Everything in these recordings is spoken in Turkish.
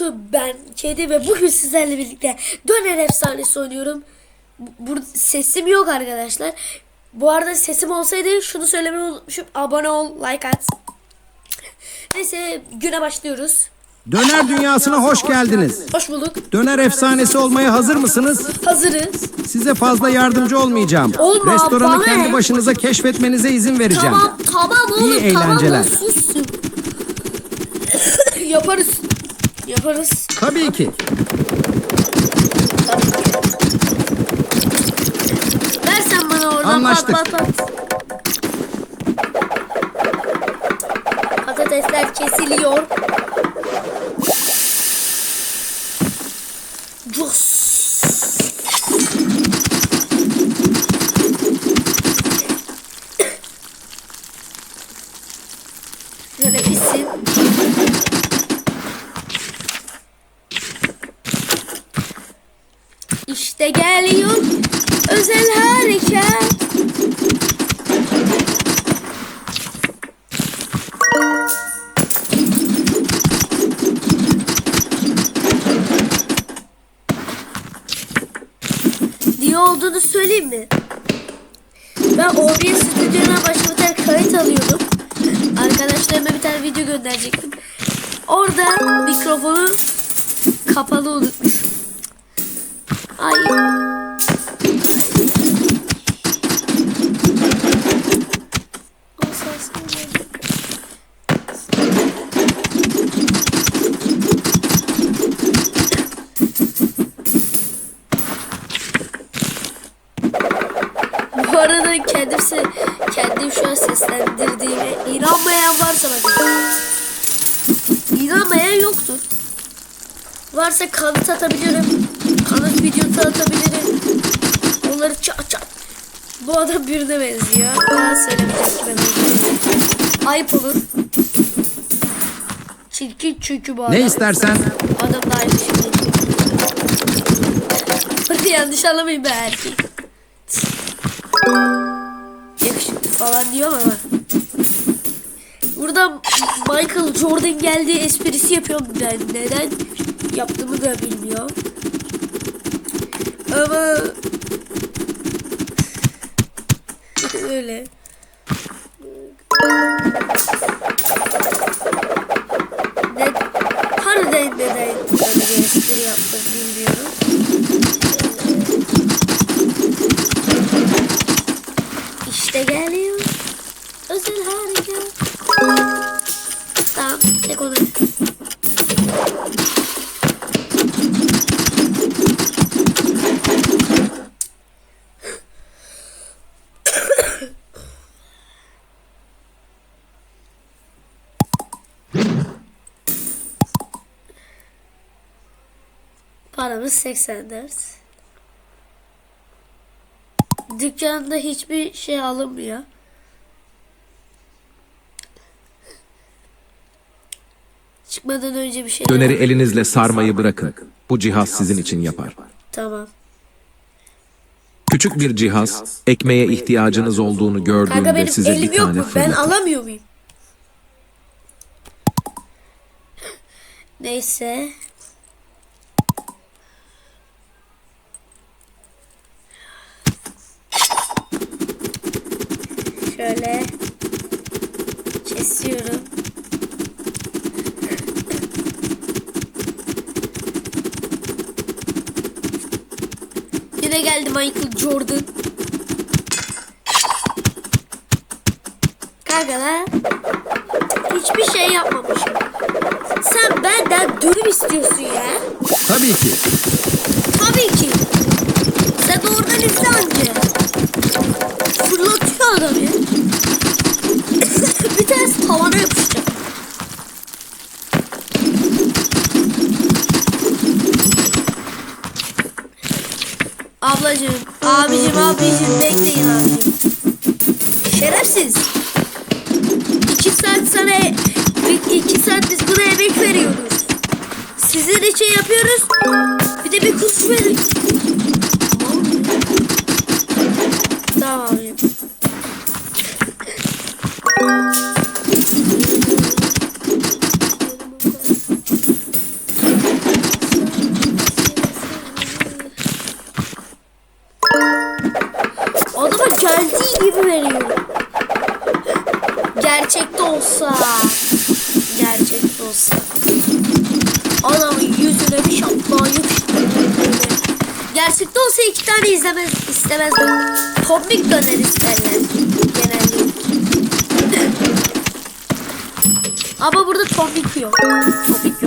YouTube ben Kedi ve bugün sizlerle birlikte Döner Efsanesi oynuyorum. Burada sesim yok arkadaşlar. Bu arada sesim olsaydı şunu söylemeyi unutmuşum. Abone ol, like at. Neyse güne başlıyoruz. Döner dünyasına hoş geldiniz. Hoş bulduk. Döner efsanesi olmaya hazır mısınız? Hazırız. Size fazla yardımcı olmayacağım. Olma, Restoranı bana kendi ne? başınıza keşfetmenize izin vereceğim. Tamam tamam oğlum İyi tamam eğlenceler. oğlum, sus. Yaparız. Yaparız. Tabii ki. Versen bana oradan Anlaştık. pat pat pat. Patatesler kesiliyor. Cus. Şöyle pişsin. İşte geliyor özel harekat. Niye olduğunu söyleyeyim mi? Ben OBS stüdyona tane kayıt alıyordum. Arkadaşlarıma bir tane video gönderecektim. Orada mikrofonu kapalı unutmuşum. Varsa kanıt atabilirim. Kanıt videosu atabilirim. Onları çat çat. Bu adam birine benziyor. Ben benziyor. Ayıp olur. Çirkin çünkü bu adam. Ne istersen Adam da aynı şey. Yanlış anlamayın be erkek. Yakışıklı falan diyor ama. Burada Michael Jordan geldiği esprisi yapıyorum ben. Neden yaptığımı da bilmiyor. Ama öyle. Ne, harbiden neden öyle bir yaptım bilmiyorum. İşte geliyor. Paramız 84. Dükkanda hiçbir şey alınmıyor. Çıkmadan önce bir şey Döneri elinizle sarmayı bırakın. Bu cihaz sizin için yapar. Tamam. Küçük bir cihaz, ekmeğe ihtiyacınız olduğunu Kanka gördüğünde benim size elim bir yok tane mu? Ben fırlatır. alamıyor muyum? Neyse. Şöyle kesiyorum. Yine geldi Michael Jordan. Kanka lan. Hiçbir şey yapmamışım. Sen benden dürüm istiyorsun ya. tabii ki. Tabii ki. Sen oradan izle anca. Fırlatıyor adam tavana yapışacak. Ablacığım, abicim, abicim bekleyin abicim. Şerefsiz. İki saat sana, iki saat biz buna emek veriyoruz. Sizin için yapıyoruz. Bir de bir kuruş verin. Gerçekte olsa. Adamın yüzüne bir şapla yapıştırdım. Gerçekte olsa iki tane izlemez istemezdim. Komik döner isterler genelde. Ama burada tombik yok. Tombik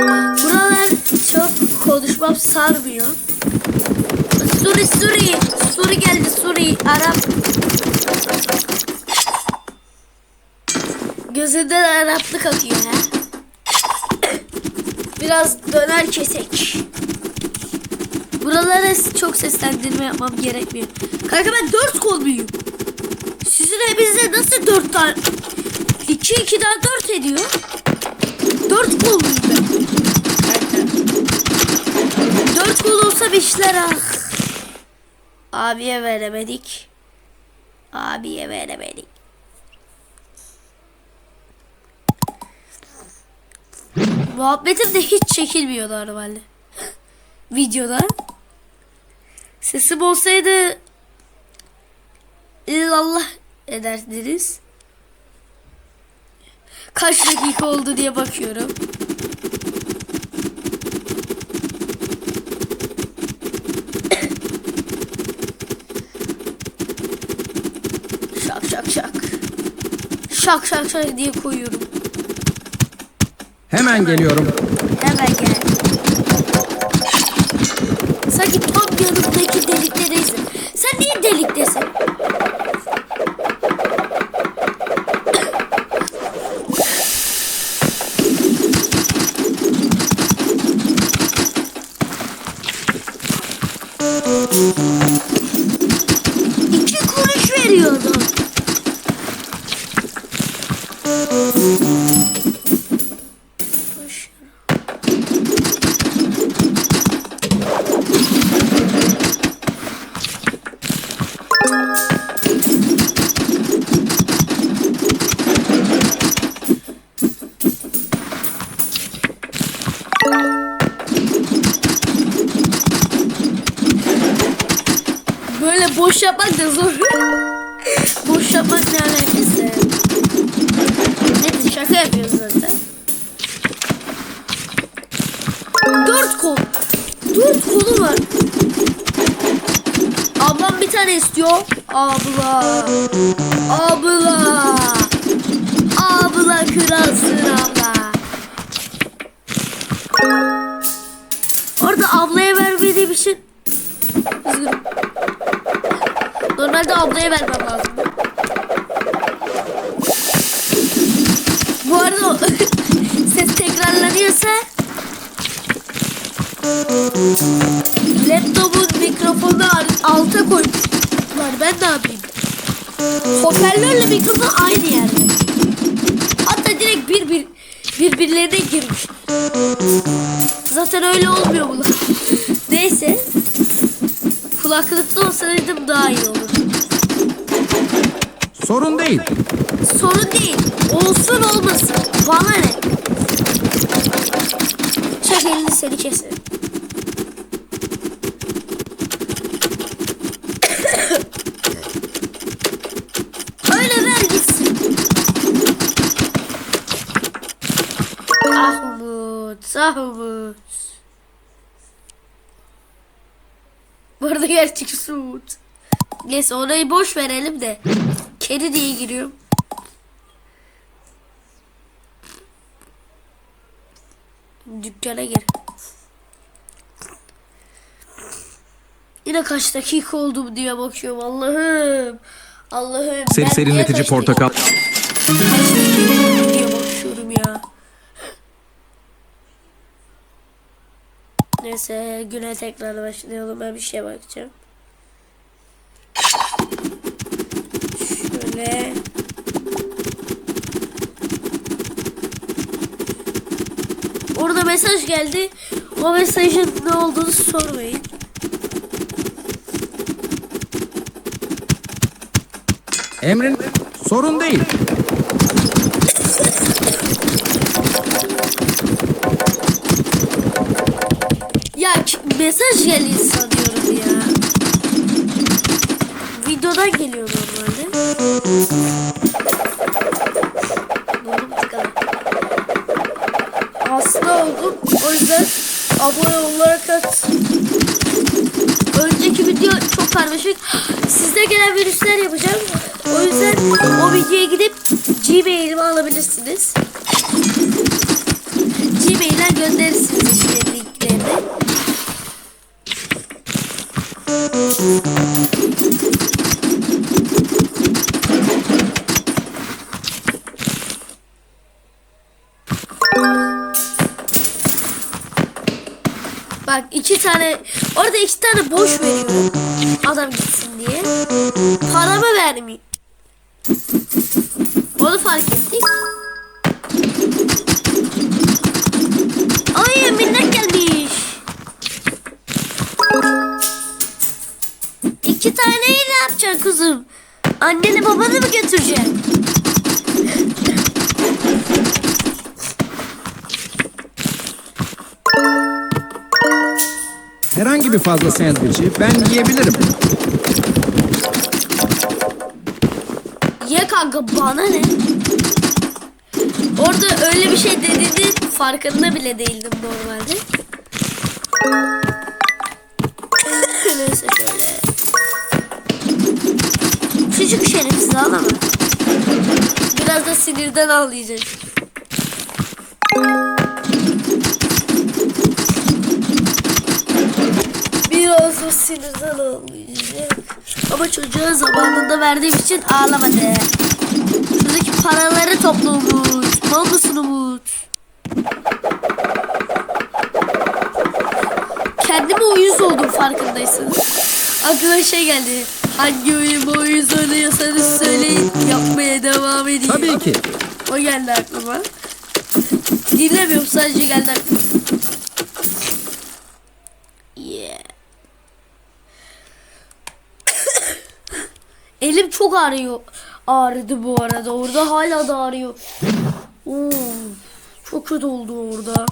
Buralar çok konuşmam sarmıyor. Suri Suri. Suri geldi Suri. Arap. Gözünden Araplık akıyor ha. Biraz döner kesek. Buralara çok seslendirme yapmam gerekmiyor. Kanka ben dört kol muyum? Sizin hepinize nasıl dört tane? İki iki daha dört ediyor. Dört kol muyum ben? Kanka. Dört beşler ah. Abiye veremedik. Abiye veremedik. Muhabbetim de hiç çekilmiyor normalde. Videoda. Sesim olsaydı illallah ederdiniz. Kaç dakika oldu diye bakıyorum. şak şak şak. Şak şak şak diye koyuyorum. Hemen geliyorum. Hemen gel. Sanki tam yanımdaki deliktedesin. Sen niye deliktesin? İki kuruş veriyordu. Böyle boş yapmak da zor. boş yapmak ne alakası? Neyse şaka yapıyoruz zaten. Dört kol. Dört kolu var. Ablam bir tane istiyor. Abla. Abla. Abla kralsın abla. Orada ablaya vermediğim için üzgünüm. Normalde ablaya vermem lazım. Bu arada ses tekrarlanıyorsa laptopun mikrofonu al- alta koymuşlar. Ben ne yapayım? Hoparlörle mikrofon aynı yerde. Hatta direkt bir, bir birbirlerine girmiş. Zaten öyle olmuyor bunlar. Neyse. Kulaklıkta olsaydım daha iyi olurdu. Sorun değil. Sorun değil. Olsun olmasın. Bana ne? Çek elini seni keserim. Öyle ver gitsin. Ah Umut, ah Umut. Bu arada gerçek su Umut. Neyse orayı boş verelim de. Kedi diye giriyorum. Dükkana gir. Yine kaç dakika oldu diye bakıyorum Allah'ım. Allah'ım. Seri serinletici portakal. Kaç dakika diye bakıyorum ya. Neyse güne tekrar başlayalım. Ben bir şey bakacağım. Şöyle. Orada mesaj geldi. O mesajın ne olduğunu sormayın. Emrin sorun değil. Mesaj geliyor sanıyorum ya. Videodan geliyor normalde. Burnum tıkalı. Hasta oldum. O yüzden abone olarak at. Önceki video çok karmaşık. Sizde gelen virüsler yapacağım. O yüzden o videoya gidip Gmail'imi alabilirsiniz. Gmail'den gönderirsiniz işte Bak iki tane orada iki tane boş veriyorum adam gitsin diye. Paramı vermiyor. Onu fark ettik. İki taneyi ne yapacaksın kuzum? Anneni babanı mı götüreceksin? Herhangi bir fazla sandviçi ben yiyebilirim. Ye kanka bana ne? Orada öyle bir şey dediğini farkında bile değildim normalde. Neyse şöyle. Küçük şerefsiz ağlama. Biraz da sinirden ağlayacak. Biraz da sinirden ağlayacak. Ama çocuğa zamanında verdiğim için ağlamadı. Şuradaki paraları topla Umut. Mal mısın Umut? Kendime uyuz oldum farkındaysanız. Aklıma şey geldi. Hangi oyun uyuz oynuyorsanız söyleyin. Yapmaya devam edeyim. Tabii ki. O geldi aklıma. Dinlemiyorum sadece geldi aklıma. Yeah. Elim çok ağrıyor. Ağrıdı bu arada. Orada hala da ağrıyor. Oo, çok kötü oldu orada.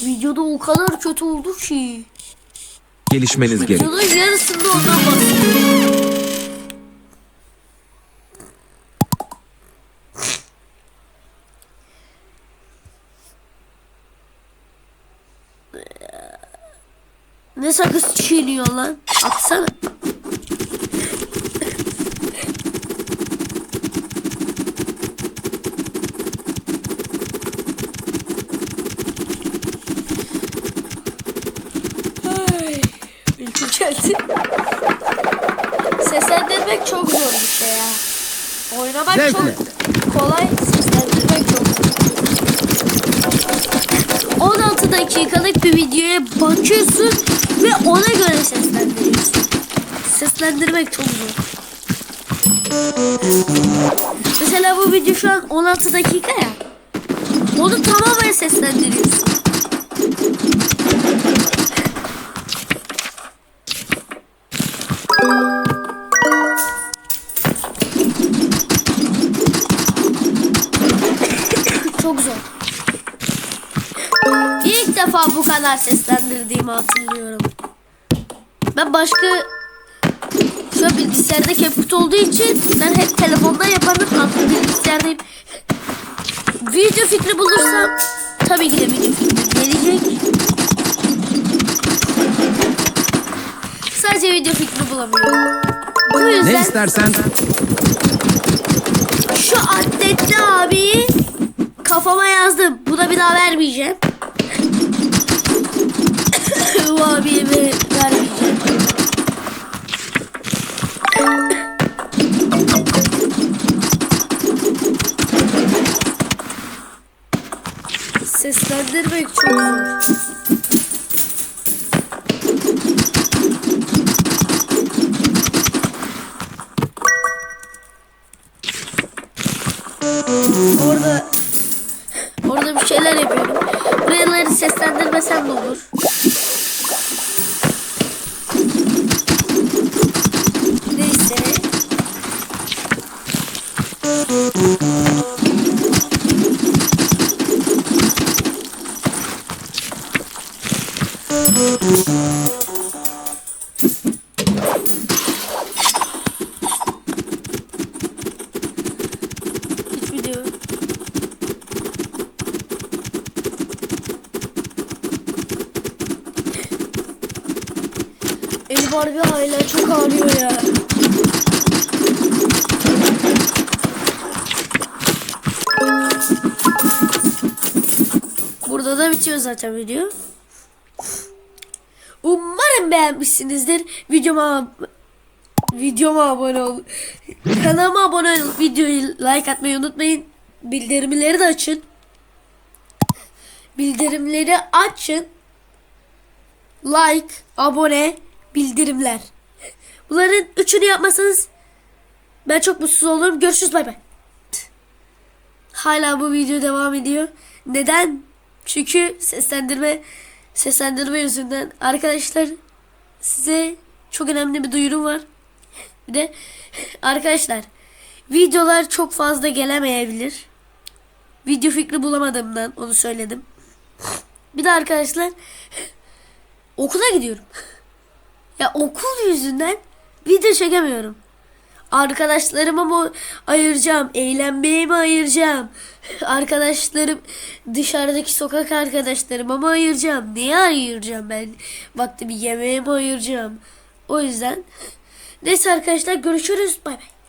Videoda o kadar kötü oldu ki. Gelişmeniz gerek. Ne sakız çiğniyor lan? Atsana. Seslendirmek çok zor bir şey ya. Oynamak Zevkle. çok kolay, seslendirmek çok zor. 16 dakikalık bir videoya bakıyorsun ve ona göre seslendiriyorsun. Seslendirmek çok zor. Mesela bu video şu an 16 dakika ya. Onu tamamen seslendiriyorsun. Defa bu kadar seslendirdiğimi hatırlıyorum. Ben başka şu bilgisayarda CapCut olduğu için ben hep telefondan yapardım artık bilgisayardayım. Video fikri bulursam tabii ki de video fikri gelecek. Sadece video fikri bulamıyorum. Bu Ne yüzden istersen şu atletli abiyi kafama yazdım. Buna bir daha vermeyeceğim. Bu abiye çok zor. Orada orada bir şeyler yapıyorum. Buraları seslendirmesem de olur. Zaten video. Umarım beğenmişsinizdir. Videoma videoma abone ol. Kanalıma abone ol. Videoyu like atmayı unutmayın. Bildirimleri de açın. Bildirimleri açın. Like, abone, bildirimler. Bunların üçünü yapmasanız ben çok mutsuz olurum. Görüşürüz bay bay. Hala bu video devam ediyor. Neden? Çünkü seslendirme seslendirme yüzünden arkadaşlar size çok önemli bir duyurum var. Bir de arkadaşlar videolar çok fazla gelemeyebilir. Video fikri bulamadığımdan onu söyledim. Bir de arkadaşlar okula gidiyorum. Ya okul yüzünden video çekemiyorum. Arkadaşlarıma mı ayıracağım? Eğlenmeye mi ayıracağım? Arkadaşlarım dışarıdaki sokak arkadaşlarıma mı ayıracağım? Neye ayıracağım ben? Vaktimi yemeğe mi ayıracağım? O yüzden neyse arkadaşlar görüşürüz. Bay bay.